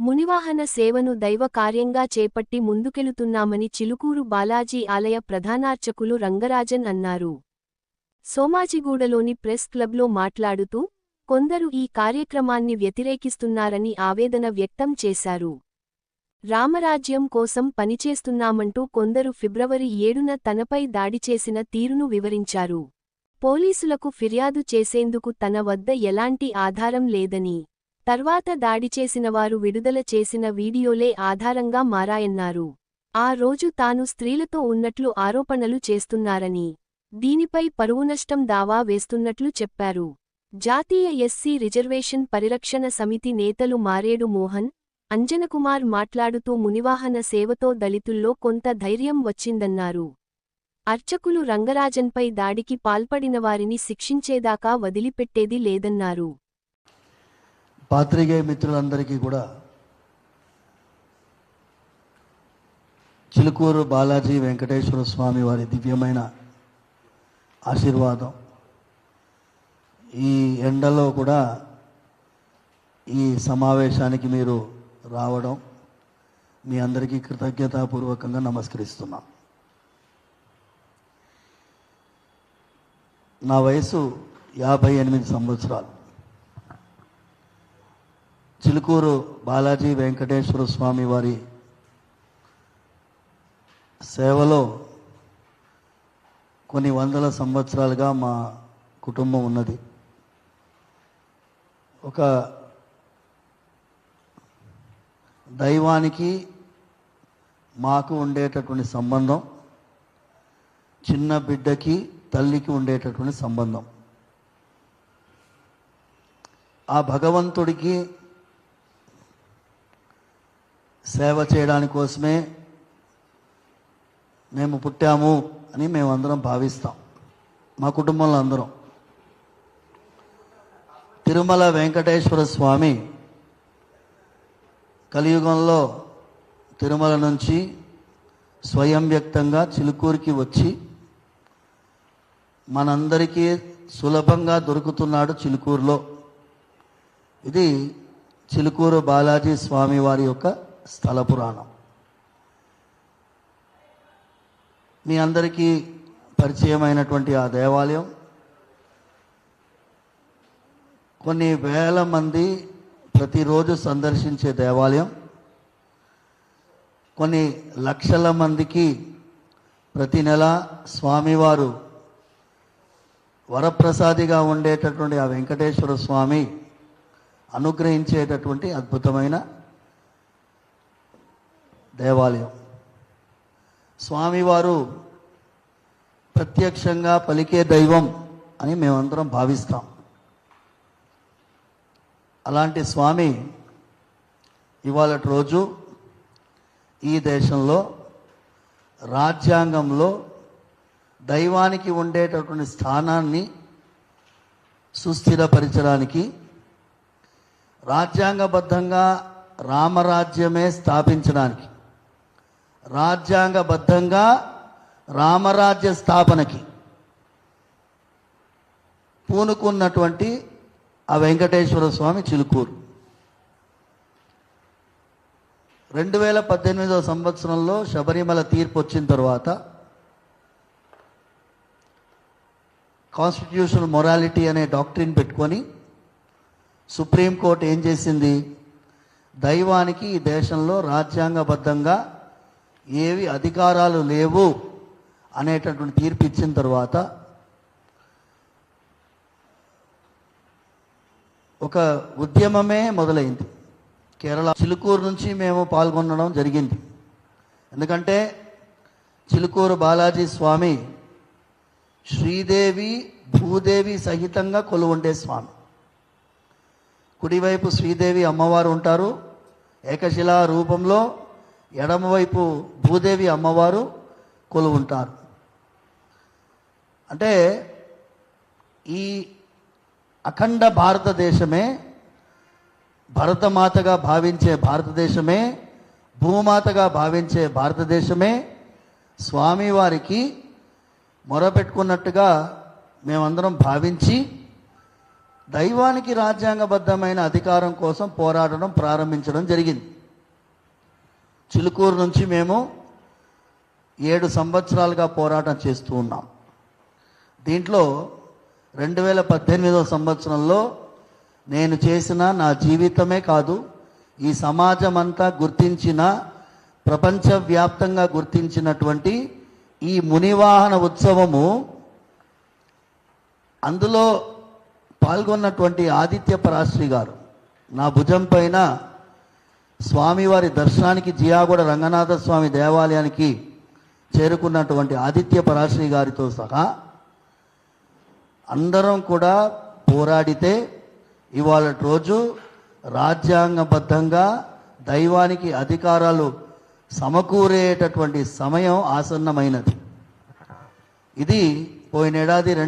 మునివాహన సేవను దైవ కార్యంగా చేపట్టి ముందుకెళుతున్నామని చిలుకూరు బాలాజీ ఆలయ ప్రధానార్చకులు రంగరాజన్ అన్నారు. సోమాజిగూడలోని ప్రెస్ క్లబ్లో మాట్లాడుతూ కొందరు ఈ కార్యక్రమాన్ని వ్యతిరేకిస్తున్నారని ఆవేదన వ్యక్తం చేశారు. రామరాజ్యం కోసం పనిచేస్తున్నామంటూ కొందరు ఫిబ్రవరి ఏడున తనపై దాడి చేసిన తీరును వివరించారు. పోలీసులకు ఫిర్యాదు చేసేందుకు తన వద్ద ఎలాంటి ఆధారం లేదని తర్వాత దాడి చేసినవారు విడుదల చేసిన వీడియోలే ఆధారంగా మారాయన్నారు. ఆ రోజు తాను స్త్రీలతో ఉన్నట్లు ఆరోపణలు చేస్తున్నారని దీనిపై పరువునష్టం దావా వేస్తున్నట్లు చెప్పారు. జాతీయ ఎస్సీ రిజర్వేషన్ పరిరక్షణ సమితి నేతలు మారేడు మోహన్ అంజనకుమార్ మాట్లాడుతూ మునివాహన సేవతో దళితుల్లో కొంత ధైర్యం వచ్చిందన్నారు. అర్చకులు రంగరాజన్పై దాడికి పాల్పడినవారిని శిక్షించేదాకా వదిలిపెట్టేది లేదన్నారు. పాత్రికేయ మిత్రులందరికీ కూడా చిలుకూరు బాలాజీ వెంకటేశ్వర స్వామి వారి దివ్యమైన ఆశీర్వాదం. ఈ ఎండలో కూడా ఈ సమావేశానికి మీరు రావడం మీ అందరికీ కృతజ్ఞతాపూర్వకంగా నమస్కరిస్తున్నాం. నా వయసు యాభై ఎనిమిది సంవత్సరాలు. చిలుకూరు బాలాజీ వెంకటేశ్వర స్వామి వారి సేవలో కొన్ని వందల సంవత్సరాలుగా మా కుటుంబం ఉన్నది. ఒక దైవానికి మాకు ఉండేటటువంటి సంబంధం చిన్న బిడ్డకి తల్లికి ఉండేటటువంటి సంబంధం. ఆ భగవంతుడికి సేవ చేయడానికి కోసమే మేము పుట్టాము అని మేమందరం భావిస్తాం. మా కుటుంబంలో అందరం. తిరుమల వెంకటేశ్వర స్వామి కలియుగంలో తిరుమల నుంచి స్వయం వ్యక్తంగా చిలుకూరికి వచ్చి మనందరికీ సులభంగా దొరుకుతున్నాడు చిలుకూరులో. ఇది చిలుకూరు బాలాజీ స్వామి వారి యొక్క స్థల పురాణం. మీ అందరికీ పరిచయమైనటువంటి ఆ దేవాలయం కొన్ని వేల మంది ప్రతిరోజు సందర్శించే దేవాలయం కొన్ని లక్షల మందికి ప్రతి నెల స్వామివారు వరప్రసాదిగా ఉండేటటువంటి ఆ వెంకటేశ్వర స్వామి అనుగ్రహించేటటువంటి అద్భుతమైన దేవాలయం. స్వామివారు ప్రత్యక్షంగా పలికే దైవం అని మేమందరం భావిస్తాం. అలాంటి స్వామి ఇవాళ రోజు ఈ దేశంలో రాజ్యాంగంలో దైవానికి ఉండేటటువంటి స్థానాన్ని సుస్థిరపరచడానికి రాజ్యాంగబద్ధంగా రామరాజ్యమే స్థాపించడానికి రాజ్యాంగబద్ధంగా రామరాజ్య స్థాపనకి పూనుకున్నటువంటి ఆ వెంకటేశ్వర స్వామి చిలుకూరు. రెండు వేల పద్దెనిమిదవ సంవత్సరంలో శబరిమల తీర్పు వచ్చిన తర్వాత కాన్స్టిట్యూషనల్ మొరాలిటీ అనే డాక్టరీని పెట్టుకొని సుప్రీంకోర్టు ఏం చేసింది? దైవానికి ఈ దేశంలో రాజ్యాంగబద్ధంగా ఏవి అధికారాలు లేవు అనేటటువంటి తీర్పు ఇచ్చిన తర్వాత ఒక ఉద్యమమే మొదలైంది. కేరళ చిలుకూరు నుంచి మేము పాల్గొనడం జరిగింది. ఎందుకంటే చిలుకూరు బాలాజీ స్వామి శ్రీదేవి భూదేవి సహితంగా కొలువుండే స్వామి. కుడివైపు శ్రీదేవి అమ్మవారు ఉంటారు. ఏకశిలా రూపంలో ఎడమవైపు భూదేవి అమ్మవారు కొలువుంటారు. అంటే ఈ అఖండ భారతదేశమే భరతమాతగా భావించే భారతదేశమే భూమాతగా భావించే భారతదేశమే స్వామివారికి మొరపెట్టుకున్నట్టుగా మేమందరం భావించి దైవానికి రాజ్యాంగబద్ధమైన అధికారం కోసం పోరాడడం ప్రారంభించడం జరిగింది. చిలుకూరు నుంచి మేము ఏడు సంవత్సరాలుగా పోరాటం చేస్తూ ఉన్నాం. దీంట్లో రెండు వేల పద్దెనిమిదవ సంవత్సరంలో నేను చేసిన నా జీవితమే కాదు ఈ సమాజం అంతా గుర్తించిన ప్రపంచవ్యాప్తంగా గుర్తించినటువంటి ఈ మునివాహన ఉత్సవము అందులో పాల్గొన్నటువంటి ఆదిత్య పరాశ్రీ గారు నా భుజం పైన స్వామివారి దర్శనానికి జియాగూడ రంగనాథ స్వామి దేవాలయానికి చేరుకున్నటువంటి ఆదిత్య పరాశ్రీ గారితో సహా అందరం కూడా పోరాడితే ఇవాళ రోజు రాజ్యాంగబద్ధంగా దైవానికి అధికారాలు సమకూరేటటువంటి సమయం ఆసన్నమైనది. ఇది పోయినేడాది రెండు